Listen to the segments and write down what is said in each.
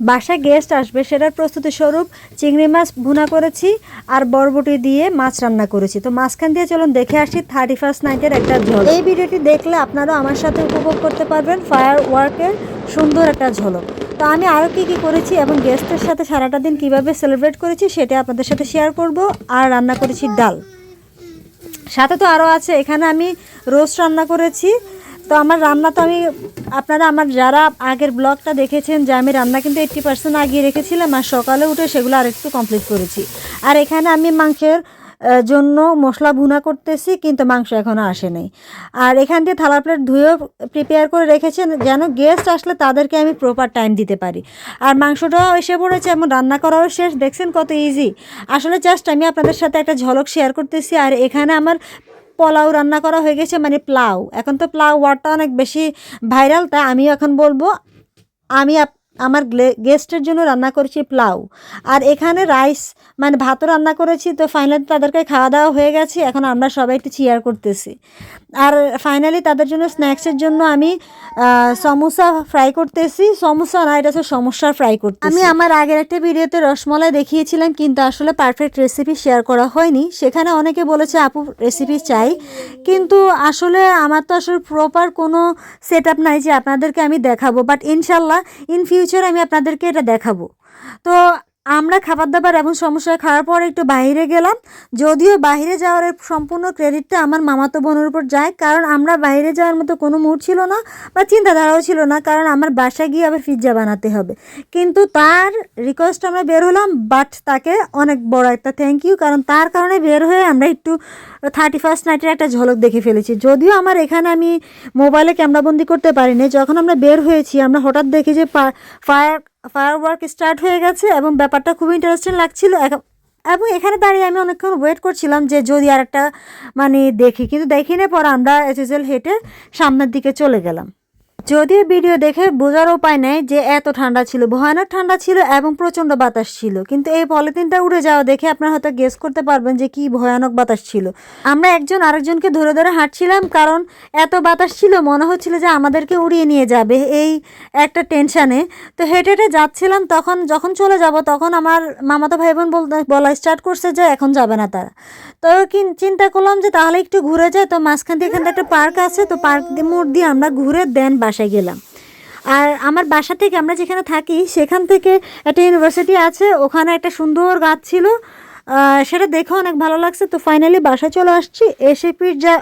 বাসায় গেস্ট আসবে, সেটার প্রস্তুতি স্বরূপ চিংড়ি মাছ ভুনা করেছি আর বরবটি দিয়ে মাছ রান্না করেছি। তো মাঝখান দিয়ে চলুন দেখে আসি থার্টি ফার্স্ট নাইটের একটা ঝলক। এই ভিডিওটি দেখলে আপনারাও আমার সাথে উপভোগ করতে পারবেন ফায়ার ওয়ার্কের সুন্দর একটা ঝলক। তো আমি আরও কী কী করেছি এবং গেস্টের সাথে সারাটা দিন কীভাবে সেলিব্রেট করেছি সেটা আপনাদের সাথে শেয়ার করব আর রান্না করেছি ডাল। সাথে তো আরও আছে, এখানে আমি রোস্ট রান্না করেছি। তো আমার রান্না তো আমি, আপনারা আমার যারা আগের ব্লগটা দেখেছেন যে আমি রান্না কিন্তু এইট্টি পার্সেন্ট আগিয়ে রেখেছিলাম আর সকালে উঠে সেগুলো আরেকটু কমপ্লিট করেছি। আর এখানে আমি মাংসের জন্য মশলা ভুনা করতেছি, কিন্তু মাংস এখনও আসে আর এখান দিয়ে থালা প্লেট ধুয়েও প্রিপেয়ার করে রেখেছেন, যেন গেস্ট আসলে তাদেরকে আমি প্রপার টাইম দিতে পারি। আর মাংসটাও এসে পড়েছে এবং রান্না করাও শেষ, দেখছেন কত ইজি আসলে জাস্ট আমি আপনাদের সাথে একটা ঝলক শেয়ার করতেছি, আর এখানে আমার পোলাও রান্না করা হয়ে গেছে মানে প্লাউ। এখন তো প্লাউ ওয়ার্ডটা অনেক বেশি ভাইরাল, তাই আমি এখন বলব, আমি আমার গেস্টের জন্য রান্না করেছি প্লাউ আর এখানে রাইস মানে ভাতও রান্না করেছি, তো ফাইনালি তাদেরকে খাওয়া দাওয়া হয়ে গেছে, এখন আমরা সবাই একটু চিয়ার করতেছি। আর ফাইনালি তাদের জন্য স্ন্যাক্সের জন্য আমি সমোসা ফ্রাই করতেছি। সমোসা না, এটা সমস্যা ফ্রাই করতে আমি আমার আগের একটা ভিডিওতে রসমলাই দেখিয়েছিলাম, কিন্তু আসলে পারফেক্ট রেসিপি শেয়ার করা হয়নি। সেখানে অনেকে বলেছে, আপু রেসিপি চাই। কিন্তু আসলে আমার তো আসলে প্রপার কোনো সেট আপ নাই যে আপনাদেরকে আমি দেখাবো। বাট ইনশাল্লাহ ইন ফিউচার আমি আপনাদেরকে এটা দেখাবো। তো আমরা খাবার দাবার এবং সমস্যা খাওয়ার পর একটু বাইরে গেলাম। যদিও বাইরে যাওয়ার সম্পূর্ণ ক্রেডিটটা আমার মামাতো বোনের উপর যায়, কারণ আমরা বাইরে যাওয়ার মতো কোনো মুড ছিল না বা চিন্তাধারাও ছিল না, কারণ আমার বাসায় গিয়ে আবার পিৎজা বানাতে হবে। কিন্তু তার রিকোয়েস্ট আমরা বের হলাম বাট তাকে অনেক বড় একটা থ্যাংক ইউ কারণ তার কারণে বের হয়ে আমরা একটু থার্টি ফার্স্ট নাইটের একটা ঝলক দেখে ফেলেছি। যদিও আমার এখানে আমি মোবাইলে ক্যামেরাবন্দি করতে পারিনি, যখন আমরা বের হয়েছি, আমরা হঠাৎ দেখি যে ফায়ার ফায়ার ওয়ার্ক স্টার্ট হয়ে গেছে এবং ব্যাপারটা খুব ইন্টারেস্টিং লাগছিল। এবং এখানে দাঁড়িয়ে আমি অনেকক্ষণ ওয়েট করছিলাম যে যদি আর একটা মানে দেখি, কিন্তু দেখি না পর আমরা এল হেঁটে সামনের দিকে চলে গেলাম। যদিও ভিডিও দেখে বোঝার উপায় নেই যে এত ঠান্ডা ছিল, ভয়ানক ঠান্ডা ছিল এবং প্রচণ্ড বাতাস ছিল। কিন্তু এই পলিথিনটা উড়ে যাওয়া দেখে আপনারা হয়তো গেস করতে পারবেন যে কি ভয়ানক বাতাস ছিল। আমরা একজন আরেকজনকে ধরে ধরে হাঁটছিলাম কারণ এত বাতাস ছিল, মনে হচ্ছিল যে আমাদেরকে উড়িয়ে নিয়ে যাবে এই একটা টেনশানে। তো হেঁটে হেঁটে যাচ্ছিলাম তখন, যখন চলে যাব তখন আমার মামাতো ভাই বোন বলা স্টার্ট করছে যে এখন যাবে না তারা। তো চিন্তা করলাম যে তাহলে একটু ঘুরে যায় তো মাঝখান দিয়ে এখানে একটা পার্ক আছে, তো পার্ক মোড় দিয়ে আমরা ঘুরে দেন বাসায় গেলাম। আর আমার বাসা থেকে আমরা যেখানে থাকি, সেখান থেকে একটা ইউনিভার্সিটি আছে, ওখানে একটা সুন্দর গাছ ছিল। সেটা দেখে অনেক ভালো লাগছে। তো ফাইনালি বাসায় চলে আসছি, এসে পিৎজা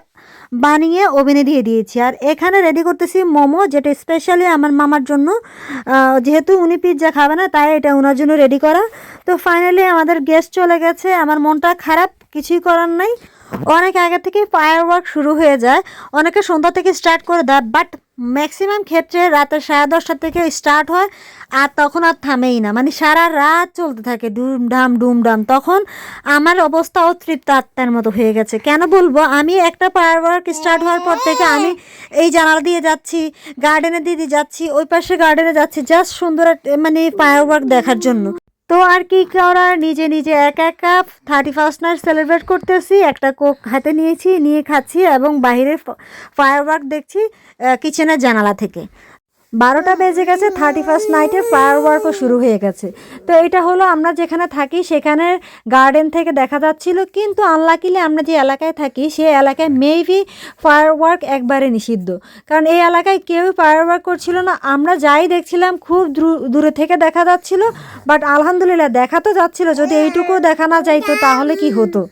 বানিয়ে ওভেনে দিয়ে দিয়েছি। আর এখানে রেডি করতেছি মোমো, যেটা স্পেশালি আমার মামার জন্য। যেহেতু উনি পিৎজা খাবে না, তাই এটা ওনার জন্য রেডি করা। তো ফাইনালি আমাদের গেস্ট চলে গেছে। আমার মনটা খারাপ, কিছুই করার নাই। অনেক আগে থেকে ফায়ার শুরু হয়ে যায়। অনেকে সন্ধ্যা থেকে স্টার্ট করে দেয় বাট ম্যাক্সিমাম ক্ষেত্রে রাতের সাড়ে দশটা থেকে স্টার্ট হয়, আর তখন আর থামেই না। মানে সারা রাত চলতে থাকে ডুম ডাম ডুম ডাম তখন আমার অবস্থা অতৃপ্ত আত্মার মতো হয়ে গেছে। কেন বলব? আমি একটা ফায়ার ওয়ার্ক স্টার্ট হওয়ার পর থেকে আমি এই জানালা দিয়ে যাচ্ছি গার্ডেনে দিয়ে যাচ্ছি, ওই পাশে গার্ডেনে যাচ্ছি জাস্ট সুন্দর মানে ফায়ার ওয়ার্ক দেখার জন্য। তো আর কি করার নিজে নিজে এক এক cup thirty first night celebrate করতেছি। একটা কোক হাতে নিয়েছি, নিয়ে খাচ্ছি এবং বাইরে ফায়ার দেখছি কিচেনের জানালা থেকে। বারোটা বেজে গেছে থার্টি ফার্স্ট নাইটে ফায়ার ওয়ার্কও শুরু হয়ে গেছে। তো এটা হলো আমরা যেখানে থাকি সেখানে গার্ডেন থেকে দেখা যাচ্ছিল, কিন্তু আনলাকিলে আমরা যে এলাকায় থাকি সেই এলাকায় মেবি ফায়ার ওয়ার্ক একবারে নিষিদ্ধ। কারণ এই এলাকায় কেউ ফায়ার ওয়ার্ক করছিল না, আমরা যাই দেখছিলাম, খুব দূরে থেকে দেখা যাচ্ছিল বাট আলহামদুলিল্লাহ দেখা তো যাচ্ছিল, যদি এইটুকুও দেখা না যাইতো, তাহলে কি হতো?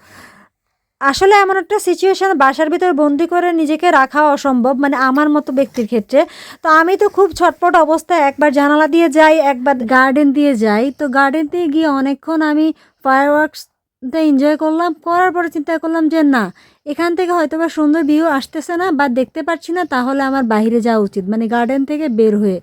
আসলে এমন একটা সিচুয়েশন বাসার ভিতর বন্দি করে নিজেকে রাখা অসম্ভব মানে আমার মতো ব্যক্তির ক্ষেত্রে। তো আমি তো খুব ছটপট অবস্থায় একবার জানালা দিয়ে যাই, একবার গার্ডেন দিয়ে যাই। তো গার্ডেন দিয়ে গিয়ে অনেকক্ষণ আমি ফায়ার ওয়ার্কসটা এনজয় করলাম। করার পরে চিন্তা করলাম যে, না, এখান থেকে হয়তো বা সুন্দর ভিউ আসতেছে না বা দেখতে পাচ্ছি না, তাহলে আমার বাইরে যাওয়া উচিত। মানে গার্ডেন থেকে বের হয়ে।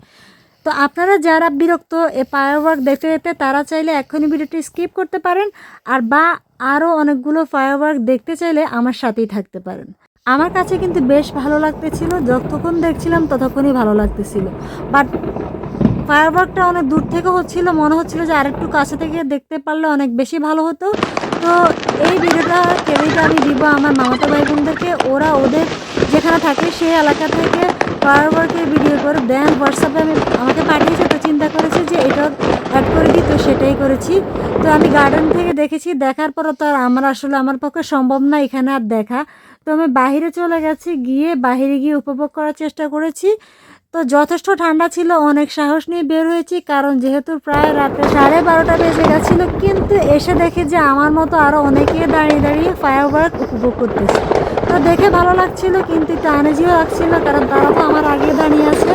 তো আপনারা যারা বিরক্ত এ ফায়ার ওয়ার্ক দেখতে দেখতে, তারা চাইলে এখনই ভিডিওটি স্কিপ করতে পারেন। আর বা আরও অনেকগুলো ফায়ার ওয়ার্ক দেখতে চাইলে আমার সাথেই থাকতে পারেন। আমার কাছে কিন্তু বেশ ভালো লাগতেছিল, যতক্ষণ দেখছিলাম ততক্ষণই ভালো লাগতেছিল। বাট ফায়ার ওয়ার্কটা অনেক দূর থেকে হচ্ছিল, মনে হচ্ছিল যে আরেকটু কাছে থেকে দেখতে পারলে অনেক বেশি ভালো হতো। তো এই ভিডিওটা ক্রেডিট আমি দিব আমার মামাতো ভাই বোনদেরকে। ওরা ওদের যেখানে থাকে সেই এলাকা থেকে ফায়ারওয়ার্কের ভিডিও করে। দেন হোয়াটসঅ্যাপে আমি আমাকে পাঠিয়েছে তো চিন্তা করেছি যে এটা অ্যাড করে দিই, তো সেটাই করেছি। তো আমি গার্ডেন থেকে দেখেছি, দেখার পরও তো আর আমার আসলে আমার পক্ষে সম্ভব না এখানে আর দেখা। তো আমি বাইরে চলে গেছি, গিয়ে বাইরে গিয়ে উপভোগ করার চেষ্টা করেছি। তো যথেষ্ট ঠান্ডা ছিল, অনেক সাহস নিয়ে বের হয়েছি, কারণ যেহেতু প্রায় রাতে সাড়ে বারোটা বেজে গেছিল, কিন্তু এসে দেখি যে আমার মতো আরও অনেকে দাঁড়িয়ে দাঁড়িয়ে ফায়ার ওয়ার্ক উপভোগ করতেছে। তো দেখে ভালো লাগছিল, কিন্তু একটু আনেজিও লাগছিল, কারণ তারা তো আমার আগে দাঁড়িয়ে আছে।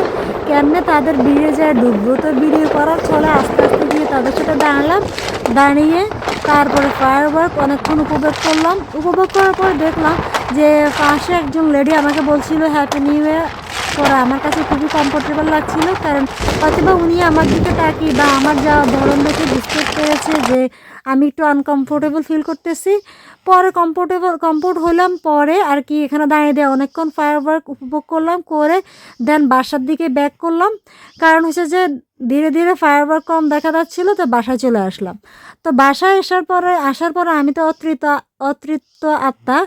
কেমনে তাদের ভিড়ে যায় ডুববো তো ভিডিও করার ছলে আস্তে আস্তে গিয়ে তাদের সাথে দাঁড়ালাম, দাঁড়িয়ে তারপরে ফায়ার ওয়ার্ক অনেকক্ষণ উপভোগ করলাম। উপভোগ করার পর দেখলাম যে পাশে একজন লেডি আমাকে বলছিল হ্যাপি নিউ ইয়ার করা আমার কাছে খুবই কমফোর্টেবল লাগছিল, কারণ হয়তোবা উনি আমার দিকে তাকিয়ে বা আমার যা ধরন দেখে বুঝতে পেরেছে যে আমি একটু আনকমফোর্টেবল ফিল করতেছি। পরে কমফোর্টেবল কমফোর্ট হলাম, পরে আর কি এখানে দাঁড়িয়ে দিয়ে অনেকক্ষণ ফায়ার ওয়ার্ক উপভোগ করলাম, করে দেন বাসার দিকে ব্যাক করলাম। কারণ হচ্ছে যে ধীরে ধীরে ফায়ার ওয়ার্ক কম দেখা যাচ্ছিল, তো বাসায় চলে আসলাম। তো বাসায় আসার পরে আসার পরে আমি তো অতৃপ্ত অতৃপ্ত আত্মা।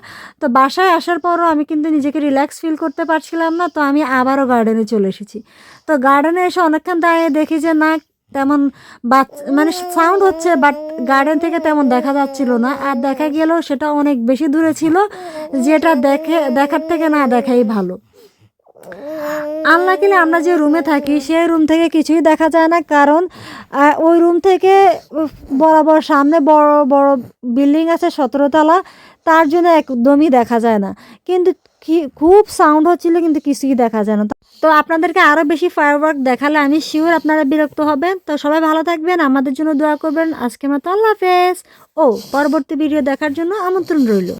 তো বাসায় আসার পরও আমি কিন্তু নিজেকে রিল্যাক্স ফিল করতে পারছিলাম না, তো আমি আবারও গার্ডেনে চলে এসেছি। তো গার্ডেনে এসে অনেকক্ষণ দাঁড়িয়ে দেখি যে না, তেমন মানে সাউন্ড হচ্ছে বাট গার্ডেন থেকে তেমন দেখা যাচ্ছিল না। আর দেখা গেলেও সেটা অনেক বেশি দূরে ছিল, যেটা দেখে দেখার থেকে না দেখাই ভালো। আনলাকিলে আমরা যে রুমে থাকি, সেই রুম থেকে কিছুই দেখা যায় না। কারণ ওই রুম থেকে বরাবর সামনে বড় বড় বিল্ডিং আছে সতেরো তলা তার জন্য একদমই দেখা যায় না। কিন্তু কি- খুব সাউন্ড হচ্ছিল, কিন্তু কিছুই দেখা যায় না। তো আপনাদেরকে আরও বেশি ফায়ারওয়ার্ক দেখালে আমি শিওর আপনারা বিরক্ত হবেন। তো সবাই ভালো থাকবেন, আমাদের জন্য দোয়া করবেন। আজকে মতো আল্লাহ হাফেজ। ও, পরবর্তী ভিডিও দেখার জন্য আমন্ত্রণ রইল।